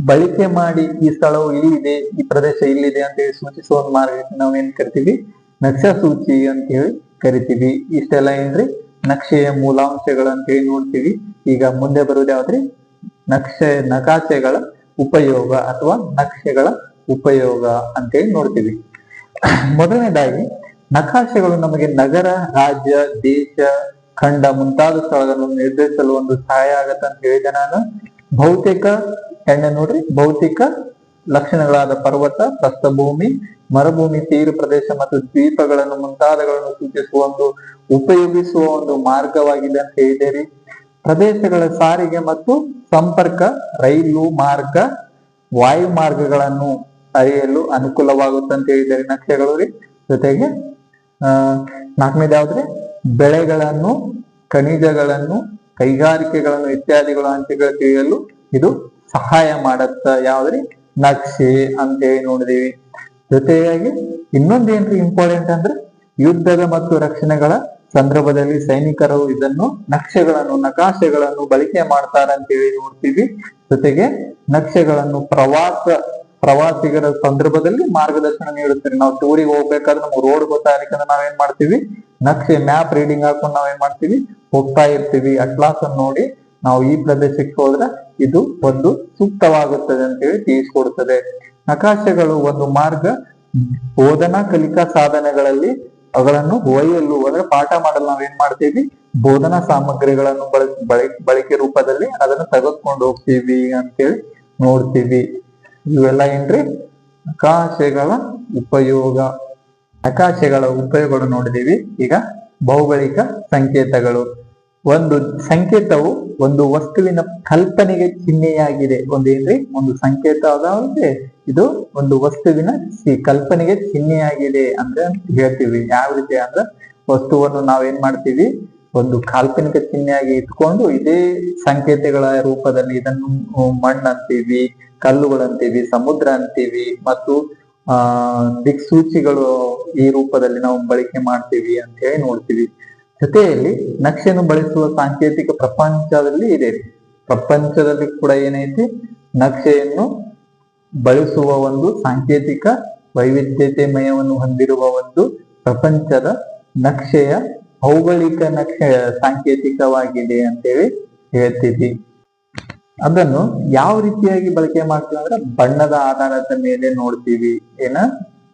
ಬಳಕೆ ಮಾಡಿ ಈ ಸ್ಥಳವು ಇಲ್ಲಿದೆ, ಈ ಪ್ರದೇಶ ಇಲ್ಲಿದೆ ಅಂತ ಹೇಳಿ ಸೂಚಿಸುವ ಮಾರ್ಗ ನಾವು ಏನ್ ಕರಿತೀವಿ? ನಕ್ಷಾ ಸೂಚಿ ಅಂತ ಹೇಳಿ ಕರಿತೀವಿ. ಇಷ್ಟೆಲ್ಲ ಏನ್ರಿ? ನಕ್ಷೆಯ ಮೂಲಾಂಶಗಳು ಅಂತ ಹೇಳಿ ನೋಡ್ತೀವಿ. ಈಗ ಮುಂದೆ ಬರುವುದು ಯಾವ್ದ್ರಿ? ನಕ್ಷೆ ನಕಾಶೆಗಳ ಉಪಯೋಗ ಅಥವಾ ನಕ್ಷೆಗಳ ಉಪಯೋಗ ಅಂತೇಳಿ ನೋಡ್ತೀವಿ. ಮೊದಲನೇದಾಗಿ ನಕಾಶೆಗಳು ನಮಗೆ ನಗರ, ರಾಜ್ಯ, ದೇಶ, ಖಂಡ ಮುಂತಾದ ಸ್ಥಳಗಳನ್ನು ನಿರ್ಧರಿಸಲು ಒಂದು ಸಹಾಯ ಆಗತ್ತ ಅಂತ ಹೇಳಿದೆ ನಾನು. ಭೌತಿಕ, ಎಣ್ಣೆ ನೋಡ್ರಿ, ಭೌತಿಕ ಲಕ್ಷಣಗಳಾದ ಪರ್ವತ, ಪ್ರಸ್ಥಭೂಮಿ, ಮರುಭೂಮಿ, ತೀರ ಪ್ರದೇಶ ಮತ್ತು ದ್ವೀಪಗಳನ್ನು ಮುಂತಾದಗಳನ್ನು ಸೂಚಿಸುವ ಒಂದು, ಉಪಯೋಗಿಸುವ ಒಂದು ಮಾರ್ಗವಾಗಿದೆ ಅಂತ ಹೇಳಿದ್ದೇರಿ ಪ್ರದೇಶಗಳ ಸಾರಿಗೆ ಮತ್ತು ಸಂಪರ್ಕ, ರೈಲು ಮಾರ್ಗ, ವಾಯು ಮಾರ್ಗಗಳನ್ನು ಅರಿಯಲು ಅನುಕೂಲವಾಗುತ್ತಂತ ಹೇಳಿದ್ದಾರೆ ನಕ್ಷೆಗಳು ರೀ. ಜೊತೆಗೆ ನಾಲ್ಕನೇದು ಯಾವ್ದ್ರೆ? ಬೆಳೆಗಳನ್ನು, ಖನಿಜಗಳನ್ನು, ಕೈಗಾರಿಕೆಗಳನ್ನು ಇತ್ಯಾದಿಗಳು ಅಂತ್ಯಗಳು ತಿಳಿಯಲು ಇದು ಸಹಾಯ ಮಾಡತ್ತ ಯಾವ್ದ್ರಿ? ನಕ್ಷೆ ಅಂತ ಹೇಳಿ ನೋಡಿದೀವಿ. ಜೊತೆಯಾಗಿ ಇನ್ನೊಂದೇನ್ರಿ ಇಂಪಾರ್ಟೆಂಟ್ ಅಂದ್ರೆ ಯುದ್ಧದ ಮತ್ತು ರಕ್ಷಣೆಗಳ ಸಂದರ್ಭದಲ್ಲಿ ಸೈನಿಕರು ಇದನ್ನು ನಕ್ಷೆಗಳನ್ನು, ನಕಾಶೆಗಳನ್ನು ಬಳಕೆ ಮಾಡ್ತಾರ ಅಂತ ಹೇಳಿ ನೋಡ್ತೀವಿ. ಜೊತೆಗೆ ನಕ್ಷೆಗಳನ್ನು ಪ್ರವಾಸ ಪ್ರವಾಸಿಗರ ಸಂದರ್ಭದಲ್ಲಿ ಮಾರ್ಗದರ್ಶನ ನೀಡುತ್ತಾರೆ ನಾವು ಟೂರಿಗೆ ಹೋಗ್ಬೇಕಾದ್ರೆ ನಮ್ಗೆ ರೋಡ್ ಗೊತ್ತಾಗಲಿಕ್ಕೆ ನಾವೇನ್ ಮಾಡ್ತೀವಿ? ನಕ್ಷೆ ಮ್ಯಾಪ್ ರೀಡಿಂಗ್ ಹಾಕೊಂಡು ನಾವೇನ್ ಮಾಡ್ತೀವಿ? ಹೋಗ್ತಾ ಇರ್ತೀವಿ. ಅಟ್ಲಾಸ್ ಅನ್ನು ನೋಡಿ ನಾವು ಈ ಪ್ರದೇಶಕ್ಕೆ ಹೋದ್ರೆ ಇದು ಒಂದು ಸೂಕ್ತವಾಗುತ್ತದೆ ಅಂತ ಹೇಳಿ ತಿಳಿಸ್ಕೊಡುತ್ತದೆ ನಕಾಶೆಗಳು ಒಂದು ಮಾರ್ಗ. ಬೋಧನಾ ಕಲಿಕಾ ಸಾಧನಗಳಲ್ಲಿ ಅವುಗಳನ್ನು ಒಯ್ಯಲು ಅಂದ್ರೆ ಪಾಠ ಮಾಡಲು ನಾವೇನ್ ಮಾಡ್ತೀವಿ? ಬೋಧನಾ ಸಾಮಗ್ರಿಗಳನ್ನು ಬಳ ಬಳಕೆ ರೂಪದಲ್ಲಿ ಅದನ್ನು ತೆಗೆದುಕೊಂಡು ಹೋಗ್ತೀವಿ ಅಂತೇಳಿ ನೋಡ್ತೀವಿ. ಇವೆಲ್ಲ ಏನ್ರಿ? ಆಕಾಶಗಳ ಉಪಯೋಗ. ಆಕಾಶಗಳ ಉಪಯೋಗಗಳು ನೋಡಿದೀವಿ. ಈಗ ಭೌಗೋಳಿಕ ಸಂಕೇತಗಳು. ಒಂದು ಸಂಕೇತವು ಒಂದು ವಸ್ತುವಿನ ಕಲ್ಪನೆಗೆ ಚಿಹ್ನೆಯಾಗಿದೆ. ಒಂದು ಏನ್ರಿ? ಒಂದು ಸಂಕೇತ ಅದಾವೆ ಇದು ಒಂದು ವಸ್ತುವಿನ ಕಲ್ಪನೆಗೆ ಚಿಹ್ನೆಯಾಗಿದೆ ಅಂದ್ರೆ ಹೇಳ್ತೀವಿ. ಯಾವ ರೀತಿ ಅಂದ್ರೆ ವಸ್ತುವನ್ನು ನಾವೇನ್ ಮಾಡ್ತೀವಿ? ಒಂದು ಕಾಲ್ಪನಿಕ ಚಿಹ್ನೆಯಾಗಿ ಇಟ್ಕೊಂಡು ಇದೇ ಸಂಕೇತಗಳ ರೂಪದಲ್ಲಿ ಇದನ್ನು ಮಣ್ಣು ಅಂತೀವಿ ಕಲ್ಲುಗಳಂತೀವಿ ಸಮುದ್ರ ಅಂತೀವಿ ಮತ್ತು, ಆ, ದಿಕ್ಸೂಚಿಗಳು ಈ ರೂಪದಲ್ಲಿ ನಾವು ಬಳಕೆ ಮಾಡ್ತೀವಿ ಅಂತ ಹೇಳಿ ನೋಡ್ತೀವಿ. ಜೊತೆಯಲ್ಲಿ ನಕ್ಷೆಯನ್ನು ಬಳಸುವ ಸಾಂಕೇತಿಕ ಪ್ರಪಂಚದಲ್ಲಿ ಇದೆ. ಪ್ರಪಂಚದಲ್ಲಿ ಕೂಡ ಏನೈತಿ? ನಕ್ಷೆಯನ್ನು ಬಳಸುವ ಒಂದು ಸಾಂಕೇತಿಕ ವೈವಿಧ್ಯತೆಮಯವನ್ನು ಹೊಂದಿರುವ ಒಂದು ಪ್ರಪಂಚದ ನಕ್ಷೆಯ ಭೌಗೋಳಿಕ ನಕ್ಷೆ, ಸಾಂಕೇತಿಕವಾಗಿದೆ ಅಂತೇಳಿ ಹೇಳ್ತೀವಿ. ಅದನ್ನು ಯಾವ ರೀತಿಯಾಗಿ ಬಳಕೆ ಮಾಡ್ತೀವಿ ಅಂದ್ರೆ ಬಣ್ಣದ ಆಧಾರದ ಮೇಲೆ ನೋಡ್ತೀವಿ. ಏನ?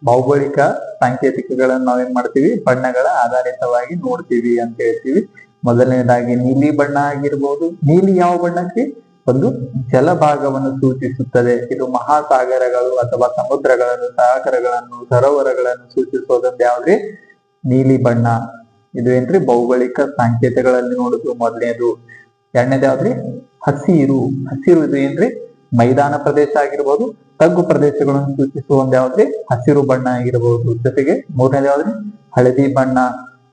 ಭೌಗೋಳಿಕ ಸಾಂಕೇತಿಕಗಳನ್ನು ನಾವೇನ್ ಮಾಡ್ತೀವಿ? ಬಣ್ಣಗಳ ಆಧಾರಿತವಾಗಿ ನೋಡ್ತೀವಿ ಅಂತ ಹೇಳ್ತೀವಿ. ಮೊದಲನೇದಾಗಿ ನೀಲಿ ಬಣ್ಣ ಆಗಿರ್ಬೋದು. ನೀಲಿ ಯಾವ ಬಣ್ಣಕ್ಕೆ? ಒಂದು ಜಲಭಾಗವನ್ನು ಸೂಚಿಸುತ್ತದೆ. ಇದು ಮಹಾಸಾಗರಗಳು ಅಥವಾ ಸಮುದ್ರಗಳನ್ನು, ಸಾಗರಗಳನ್ನು, ಸರೋವರಗಳನ್ನು ಸೂಚಿಸೋದಂತ ಯಾವ್ದ್ರಿ? ನೀಲಿ ಬಣ್ಣ. ಇದು ಏನ್ರಿ? ಭೌಗೋಳಿಕ ಸಾಂಕೇತಗಳಲ್ಲಿ ನೋಡುದು ಮೊದಲನೇದು ಎರಡನೇದು ಯಾವ್ದ್ರಿ ಹಸಿರು. ಹಸಿರು ಇದು ಏನ್ರಿ? ಮೈದಾನ ಪ್ರದೇಶ ಆಗಿರ್ಬೋದು, ತಗ್ಗು ಪ್ರದೇಶಗಳನ್ನು ಸೂಚಿಸುವ ಒಂದು ಹಸಿರು ಬಣ್ಣ ಆಗಿರಬಹುದು ಜೊತೆಗೆ ಮೂರನೇದು ಯಾವ್ದ್ರಿ? ಹಳದಿ ಬಣ್ಣ.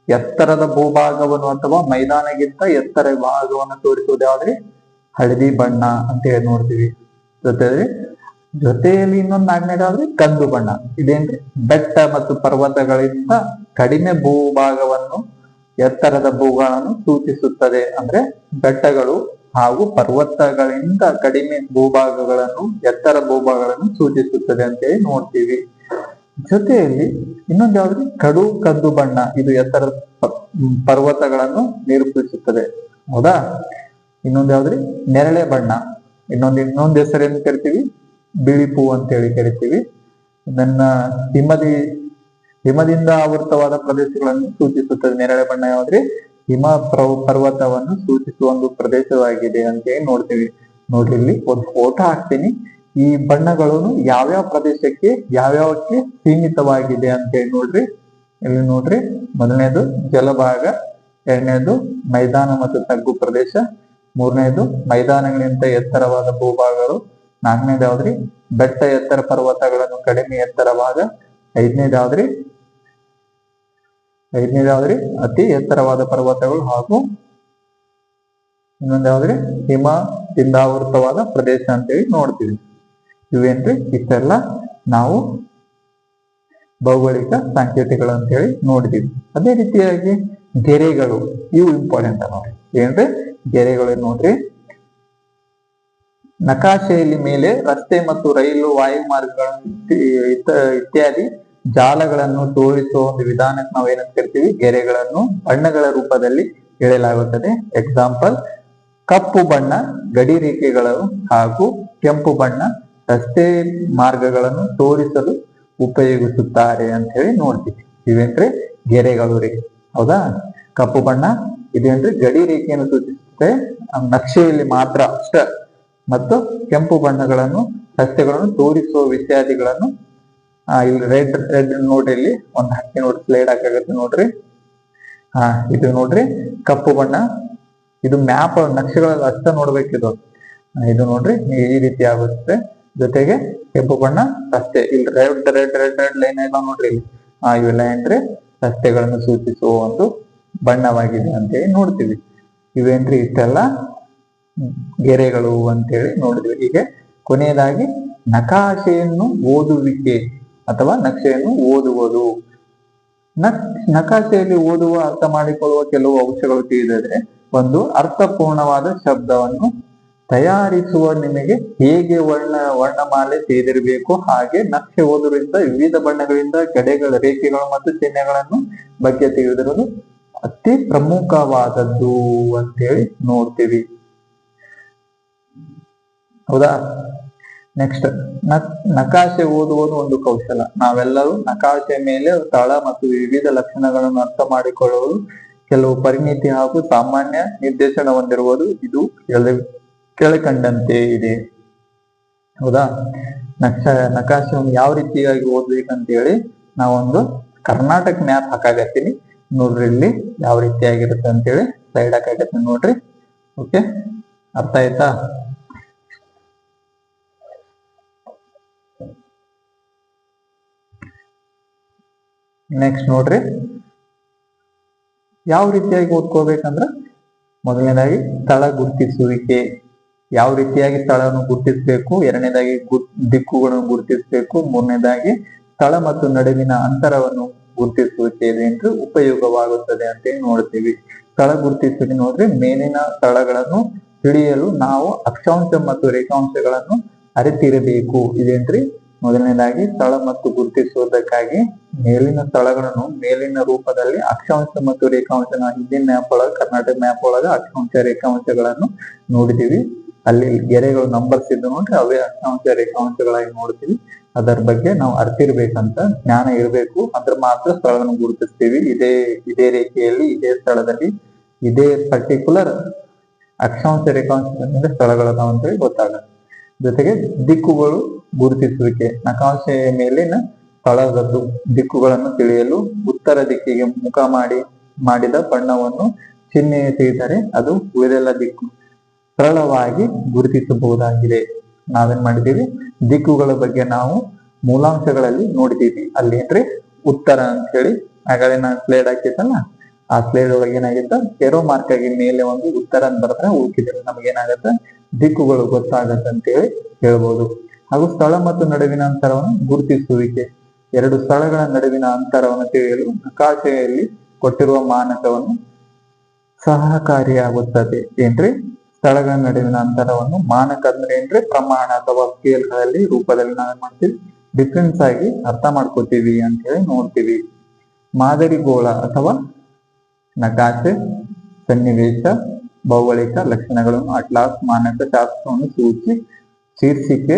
ಎತ್ತರದ ಭೂಭಾಗವನ್ನು ಅಥವಾ ಮೈದಾನಗಿಂತ ಎತ್ತರ ಭಾಗವನ್ನು ತೋರಿಸುವುದು ಯಾವ್ದ್ರಿ? ಹಳದಿ ಬಣ್ಣ ಅಂತ ಹೇಳಿ ನೋಡ್ತೀವಿ. ಜೊತೆ ಜೊತೆಯಲ್ಲಿ ಇನ್ನೊಂದು ನಾಲ್ಕನೇದಾದ್ರೆ ಕಂದು ಬಣ್ಣ. ಇದೇನ್ರಿ? ಬೆಟ್ಟ ಮತ್ತು ಪರ್ವತಗಳಿಂದ ಕಡಿಮೆ ಭೂಭಾಗವನ್ನು ಎತ್ತರದ ಭೂಗಳನ್ನು ಸೂಚಿಸುತ್ತದೆ. ಅಂದ್ರೆ ಬೆಟ್ಟಗಳು ಹಾಗೂ ಪರ್ವತಗಳಿಂದ ಕಡಿಮೆ ಭೂಭಾಗಗಳನ್ನು, ಎತ್ತರ ಭೂಭಾಗಗಳನ್ನು ಸೂಚಿಸುತ್ತದೆ ಅಂತ ಹೇಳಿ ನೋಡ್ತೀವಿ. ಜೊತೆಯಲ್ಲಿ ಇನ್ನೊಂದು ಯಾವ್ದು? ಕಡು ಕಂದು ಬಣ್ಣ, ಇದು ಎತ್ತರ ಪರ್ವತಗಳನ್ನು ನಿರೂಪಿಸುತ್ತದೆ. ಹೌದಾ? ಇನ್ನೊಂದು ಯಾವ್ದ್ರಿ? ನೆರಳೆ ಬಣ್ಣ. ಇನ್ನೊಂದು ಇನ್ನೊಂದು ಹೆಸರೇನು ಕರಿತೀವಿ ಬಿಳಿಪು ಅಂತ ಹೇಳಿ ಕರಿತೀವಿ ನನ್ನ ಹಿಮದಿ ಹಿಮದಿಂದ ಆವೃತವಾದ ಪ್ರದೇಶಗಳನ್ನು ಸೂಚಿಸುತ್ತದೆ. ನೇರಳೆ ಬಣ್ಣ ಯಾವ್ದ್ರಿ? ಹಿಮ ಪ್ರ- ಪರ್ವತವನ್ನು ಸೂಚಿಸುವ ಒಂದು ಪ್ರದೇಶವಾಗಿದೆ ಅಂತ ಹೇಳಿ ನೋಡ್ತೀವಿ. ನೋಡ್ರಿ, ಇಲ್ಲಿ ಒಂದು ಫೋಟೋ ಹಾಕ್ತೀನಿ. ಈ ಬಣ್ಣಗಳನ್ನು ಯಾವ್ಯಾವ ಪ್ರದೇಶಕ್ಕೆ, ಯಾವ್ಯಾವಕ್ಕೆ ಸೀಮಿತವಾಗಿದೆ ಅಂತ ಹೇಳಿ ನೋಡ್ರಿ. ಇಲ್ಲಿ ನೋಡ್ರಿ, ಮೊದಲನೇದು ಜಲಭಾಗ, ಎರಡನೇದು ಮೈದಾನ ಮತ್ತು ತಗ್ಗು ಪ್ರದೇಶ, ಮೂರನೇದು ಮೈದಾನಗಳಿಂದ ಎತ್ತರವಾದ ಭೂಭಾಗಗಳು, ನಾಲ್ಕನೇದು ಯಾವ್ದ್ರಿ? ಬೆಟ್ಟ ಎತ್ತರ ಪರ್ವತಗಳನ್ನು ಕಡಿಮೆ ಎತ್ತರ ಭಾಗ ಐದನೇದು ಯಾವ್ದ್ರಿ ಐದನೇದು ಯಾವ್ದ್ರಿ ಅತಿ ಎತ್ತರವಾದ ಪರ್ವತಗಳು ಹಾಗೂ ಇನ್ನೊಂದಾದ್ರೆ ಹಿಮ ಹಿಮದಿಂದ ಆವೃತವಾದ ಪ್ರದೇಶ ಅಂತೇಳಿ ನೋಡ್ತೀವಿ. ಇವೇನ್ರಿ ಇಷ್ಟೆಲ್ಲ ನಾವು ಭೌಗೋಳಿಕ ಸಂಕೇತಗಳು ಅಂತ ಹೇಳಿ ನೋಡಿದೀವಿ ಅದೇ ರೀತಿಯಾಗಿ ಗೆರೆಗಳು ಇವು ಇಂಪಾರ್ಟೆಂಟ್ ನೋಡಿ ಏನ್ರಿ? ಗೆರೆಗಳು ನೋಡ್ರಿ. ನಕಾಶೆಯಲ್ಲಿ ಮೇಲೆ ರಸ್ತೆ ಮತ್ತು ರೈಲು ವಾಯುಮಾರ್ಗಗಳನ್ನು ಇತ್ಯಾದಿ ಜಾಲಗಳನ್ನು ತೋರಿಸುವ ಒಂದು ವಿಧಾನಕ್ಕೆ ನಾವು ಏನಂತ ಕರಿತೀವಿ ಗೆರೆಗಳನ್ನು ಬಣ್ಣಗಳ ರೂಪದಲ್ಲಿ ಎಳೆಯಲಾಗುತ್ತದೆ. ಎಕ್ಸಾಂಪಲ್ ಕಪ್ಪು ಬಣ್ಣ, ಗಡಿ ರೇಖೆಗಳು ಹಾಗೂ ಕೆಂಪು ಬಣ್ಣ ರಸ್ತೆ ಮಾರ್ಗಗಳನ್ನು ತೋರಿಸಲು ಉಪಯೋಗಿಸುತ್ತಾರೆ ಅಂತ ಹೇಳಿ ನೋಡ್ತೀವಿ. ಇವೇನ್ರಿ ಗೆರೆಗಳು ರೀ. ಹೌದಾ? ಕಪ್ಪು ಬಣ್ಣ, ಇದೇನ್ರಿ ಗಡಿ ರೇಖೆಯನ್ನು ಸೂಚಿಸುತ್ತೆ. ನಕ್ಷೆಯಲ್ಲಿ ಮಾತ್ರ ಅಷ್ಟ. ಮತ್ತು ಕೆಂಪು ಬಣ್ಣಗಳನ್ನು ಸಸ್ಯಗಳನ್ನು ತೋರಿಸುವ ಇತ್ಯಾದಿಗಳನ್ನು ಆ ಇಲ್ಲಿ ರೆಡ್ ರೆಡ್ ನೋಡ್ರಿ ಇಲ್ಲಿ, ಒಂದು ಹಕ್ಕಿ ನೋಡಿ ಸ್ಲೈಡ್ ಹಾಕಾಗತ್ತೆ ನೋಡ್ರಿ. ಹಾ ಇದು ನೋಡ್ರಿ, ಕಪ್ಪು ಬಣ್ಣ. ಇದು ಮ್ಯಾಪ್, ನಕ್ಷೆಗಳಲ್ಲಿ ಅಷ್ಟ ನೋಡ್ಬೇಕಿದು ಇದು. ನೋಡ್ರಿ, ಈ ರೀತಿ ಆಗುತ್ತೆ. ಜೊತೆಗೆ ಕೆಂಪು ಬಣ್ಣ, ರಸ್ತೆ. ಇಲ್ಲಿ red red red red line ಎಲ್ಲ ನೋಡ್ರಿ ಇಲ್ಲಿ. ಆ, ಇವೆಲ್ಲ ಏನ್ರಿ, ರಸ್ತೆಗಳನ್ನು ಸೂಚಿಸುವ ಒಂದು ಬಣ್ಣವಾಗಿದೆ ಅಂತೇಳಿ ನೋಡ್ತೀವಿ. ಇವೇನ್ರಿ, ಇಷ್ಟೆಲ್ಲ? ಗೆರೆಗಳು ಅಂತೇಳಿ ನೋಡಿದ್ವಿ. ಹೀಗೆ ಕೊನೆಯದಾಗಿ ನಕಾಶೆಯನ್ನು ಓದುವಿಕೆ ಅಥವಾ ನಕ್ಷೆಯನ್ನು ಓದುವುದು. ನಕ್, ನಕಾಶೆಯಲ್ಲಿ ಓದುವ ಅರ್ಥ ಮಾಡಿಕೊಳ್ಳುವ ಕೆಲವು ಅಂಶಗಳು ತಿಳಿದರೆ ಒಂದು ಅರ್ಥಪೂರ್ಣವಾದ ಶಬ್ದವನ್ನು ತಯಾರಿಸುವ ನಿಮಗೆ ಹೇಗೆ ವರ್ಣ, ವರ್ಣಮಾಲೆ ತಿಳಿದಿರಬೇಕು? ಹಾಗೆ ನಕ್ಷೆ ಓದುವುದರಿಂದ ವಿವಿಧ ಬಣ್ಣಗಳಿಂದ ಗಡೆಗಳ, ರೇಖೆಗಳು ಮತ್ತು ಚಿಹ್ನೆಗಳನ್ನು ಬಗ್ಗೆ ತಿಳಿದಿರುವುದು ಅತಿ ಪ್ರಮುಖವಾದದ್ದು ಅಂತೇಳಿ ನೋಡ್ತೀವಿ. ಹೌದಾ? ನೆಕ್ಸ್ಟ್ ನಕಾಶೆ ಓದುವುದು ಒಂದು ಕೌಶಲ. ನಾವೆಲ್ಲರೂ ನಕಾಶೆ ಮೇಲೆ ತಳ ಮತ್ತು ವಿವಿಧ ಲಕ್ಷಣಗಳನ್ನು ಅರ್ಥ ಮಾಡಿಕೊಳ್ಳುವುದು ಕೆಲವು ಪರಿಣಿತಿ ಹಾಗೂ ಸಾಮಾನ್ಯ ನಿರ್ದೇಶನ ಹೊಂದಿರುವುದು ಇದು ಕೆಳ- ಕೆಳಕಂಡಂತೆ ಇದೆ. ಹೌದಾ? ನಕ್ಷ, ನಕಾಶೆಯನ್ನು ಯಾವ ರೀತಿಯಾಗಿ ಓದ್ಬೇಕಂತ ಹೇಳಿ ನಾವೊಂದು ಕರ್ನಾಟಕ ಮ್ಯಾಪ್ ಹಾಕಾಗತ್ತೀನಿ. ನೋಡ್ರಿ ಇಲ್ಲಿ ಯಾವ ರೀತಿಯಾಗಿರುತ್ತೆ ಅಂತೇಳಿ ಸೈಡ್ ಹಾಕಾಗತ್ತೆ ನೋಡ್ರಿ. ಓಕೆ ಅರ್ಥ ಆಯ್ತಾ? ನೆಕ್ಸ್ಟ್ ನೋಡ್ರಿ. ಯಾವ ರೀತಿಯಾಗಿ ಓದ್ಕೋಬೇಕಂದ್ರ? ಮೊದಲನೇದಾಗಿ ಸ್ಥಳ ಗುರುತಿಸುವಿಕೆ. ಯಾವ ರೀತಿಯಾಗಿ ಸ್ಥಳವನ್ನು ಗುರುತಿಸಬೇಕು? ಎರಡನೇದಾಗಿ ದಿಕ್ಕುಗಳನ್ನು ಗುರುತಿಸಬೇಕು? ಮೂರನೇದಾಗಿ ಸ್ಥಳ ಮತ್ತು ನಡುವಿನ ಅಂತರವನ್ನು ಗುರುತಿಸುವಿಕೆಯಲ್ಲಿ ಉಪಯೋಗವಾಗುತ್ತದೆ ಅಂತ ನೋಡ್ತೀವಿ. ಸ್ಥಳ ಗುರುತಿಸುವಿಕೆ ನೋಡ್ರಿ, ಮೇಲಿನ ಸ್ಥಳಗಳನ್ನು ತಿಳಿಯಲು ನಾವು ಅಕ್ಷಾಂಶ ಮತ್ತು ರೇಖಾಂಶಗಳನ್ನು ಅರಿತಿರಬೇಕು ಇದೇನ್ರಿ? ಮೊದಲನೇದಾಗಿ ಸ್ಥಳ ಮತ್ತು ಗುರುತಿಸುವುದಕ್ಕಾಗಿ ಮೇಲಿನ ಸ್ಥಳಗಳನ್ನು ಮೇಲಿನ ರೂಪದಲ್ಲಿ ಅಕ್ಷಾಂಶ ಮತ್ತು ರೇಖಾಂಶ ಹಿಂದಿನ ಮ್ಯಾಪ್ ಒಳಗ, ಕರ್ನಾಟಕ ಮ್ಯಾಪ್ ಒಳಗ ಅಕ್ಷಾಂಶ ರೇಖಾಂಶಗಳನ್ನು ನೋಡಿದೀವಿ. ಅಲ್ಲಿ ಗೆರೆಗಳು ನಂಬರ್ಸ್ ಇದ್ದು ನೋಡ್ರಿ, ಅವೇ ಅಕ್ಷಾಂಶ ರೇಖಾಂಶಗಳಾಗಿ ನೋಡ್ತೀವಿ. ಅದರ ಬಗ್ಗೆ ನಾವು ಅರ್ತಿರ್ಬೇಕಂತ ಜ್ಞಾನ ಇರಬೇಕು. ಅದ್ರ ಮಾತ್ರ ಸ್ಥಳವನ್ನು ಗುರುತಿಸ್ತೀವಿ. ಇದೇ ಇದೇ ರೀತಿಯಲ್ಲಿ ಇದೇ ಸ್ಥಳದಲ್ಲಿ, ಇದೇ ಪರ್ಟಿಕ್ಯುಲರ್ ಅಕ್ಷಾಂಶ ರೇಖಾಂಶ ಸ್ಥಳಗಳದಾವ ಅಂತ ಹೇಳಿ ಗೊತ್ತಾಗುತ್ತೆ. ಜೊತೆಗೆ ದಿಕ್ಕುಗಳು ಗುರುತಿಸುವಿಕೆ, ನಕಾಶೆಯ ಮೇಲಿನ ಸ್ಥಳದದ್ದು ದಿಕ್ಕುಗಳನ್ನು ತಿಳಿಯಲು ಉತ್ತರ ದಿಕ್ಕಿಗೆ ಮುಖ ಮಾಡಿ, ಮಾಡಿದ ಬಣ್ಣವನ್ನು ಚಿಹ್ನೆ ತೆಗೆದರೆ ಅದು ಉಳಿದೆಲ್ಲ ದಿಕ್ಕು. ಸರಳವಾಗಿ ಗುರುತಿಸಬಹುದಾಗಿದೆ. ನಾವೇನ್ ಮಾಡಿದ್ದೀವಿ? ದಿಕ್ಕುಗಳ ಬಗ್ಗೆ ನಾವು ಮೂಲಾಂಶಗಳಲ್ಲಿ ನೋಡಿದ್ದೀವಿ. ಅಲ್ಲಿ ಏನ್ರಿ? ಉತ್ತರ ಅಂತ ಹೇಳಿ ಆಗಲೇ ನಾನು ಸ್ಲೇಡ್ ಹಾಕಿದ್ದಲ್ಲ? ಆ ಸ್ಲೇಡ್ ಒಳಗೆ ಏನಾಗಿತ್ತ? ಎರೋ ಮಾರ್ಕ್ ಆಗಿ ಮೇಲೆ ಒಂದು ಉತ್ತರ ಅಂತ ಬರೆದ್ರೆ ಉಳ್ಕಿದ್ರೆ ನಮ್ಗೆ ಏನಾಗತ್ತೆ? ದಿಕ್ಕುಗಳು ಗೊತ್ತಾಗತ್ತೆ ಅಂತ ಹೇಳಿ ಹೇಳ್ಬೋದು. ಹಾಗೂ ಸ್ಥಳ ಮತ್ತು ನಡುವಿನ ಅಂತರವನ್ನು ಗುರುತಿಸುವಿಕೆ. ಎರಡು ಸ್ಥಳಗಳ ನಡುವಿನ ಅಂತರವನ್ನು ತಿಳಿಯಲು ನಕಾಶೆಯಲ್ಲಿ ಕೊಟ್ಟಿರುವ ಮಾನಕವನ್ನು ಸಹಕಾರಿಯಾಗುತ್ತದೆ ಏನ್ರಿ? ಸ್ಥಳಗಳ ನಡುವಿನ ಅಂತರವನ್ನು ಮಾನಕ ಅಂದ್ರೆ ಏನ್ರಿ? ಪ್ರಮಾಣ ಅಥವಾ ಸ್ಕೇಲ್ಗಳಲ್ಲಿ ರೂಪದಲ್ಲಿ ನಾವು ಮಾಡ್ತೀವಿ? ಡಿಫ್ರೆನ್ಸ್ ಆಗಿ ಅರ್ಥ ಮಾಡ್ಕೋತೀವಿ ಅಂತ ಹೇಳಿ ನೋಡ್ತೀವಿ. ಮಾದರಿ ಗೋಳ ಅಥವಾ ನಕಾಶೆ ಸನ್ನಿವೇಶ ಭೌಗೋಳಿಕ ಲಕ್ಷಣಗಳನ್ನು ಅಟ್ಲಾಸ್, ಮಾನಕ ಶಾಸ್ತ್ರವನ್ನು ಸೂಚಿ ಶೀರ್ಷಿಕೆ,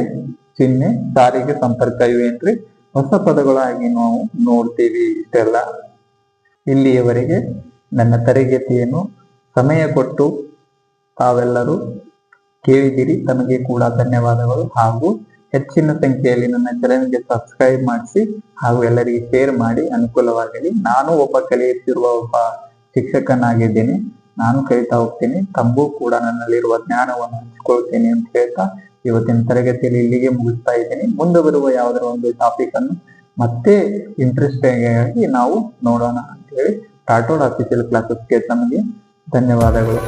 ಚಿಹ್ನೆ, ಸಾರಿಗೆ ಸಂಪರ್ಕ ಇವೇನ್ರಿ ಹೊಸ ಪದಗಳಾಗಿ ನಾವು ನೋಡ್ತೀವಿ ಇಷ್ಟೆಲ್ಲ. ಇಲ್ಲಿಯವರೆಗೆ ನನ್ನ ತರಗತಿಯನ್ನು ಸಮಯ ಕೊಟ್ಟು ತಾವೆಲ್ಲರೂ ಕೇಳಿದಿರಿ ತಮಗೆ ಕೂಡ ಧನ್ಯವಾದಗಳು. ಹಾಗೂ ಹೆಚ್ಚಿನ ಸಂಖ್ಯೆಯಲ್ಲಿ ನನ್ನ ಚಾನೆಲ್ಗೆ ಸಬ್ಸ್ಕ್ರೈಬ್ ಮಾಡಿಸಿ, ಹಾಗೂ ಎಲ್ಲರಿಗೆ ಶೇರ್ ಮಾಡಿ, ಅನುಕೂಲವಾಗಲಿ. ನಾನು ಒಬ್ಬ ಕಲಿಯುತ್ತಿರುವ ಒಬ್ಬ ಶಿಕ್ಷಕನಾಗಿದ್ದೀನಿ. ನಾನು ಕಲಿತಾ ಹೋಗ್ತೀನಿ. ತಂಬು ಕೂಡ ನನ್ನಲ್ಲಿರುವ ಜ್ಞಾನವನ್ನು ಹಂಚಿಕೊಳ್ತೀನಿ ಅಂತ ಹೇಳ್ತಾ ಇವತ್ತಿನ ತರಗತಿಯಲ್ಲಿ ಇಲ್ಲಿಗೆ ಮುಗಿಸ್ತಾ ಇದ್ದೀನಿ. ಮುಂದೆ ಬರುವ ಯಾವುದರ ಒಂದು ಟಾಪಿಕ್ ಅನ್ನು ಮತ್ತೆ ಇಂಟ್ರೆಸ್ಟಿಂಗ್ ಆಗಿ ನಾವು ನೋಡೋಣ ಅಂತ ಹೇಳಿ. ಟಾಟೋಡ್ ಆಫೀಸಿಯಲ್ ಕ್ಲಾಸಸ್ಗೆ ತಮಗೆ ಧನ್ಯವಾದಗಳು.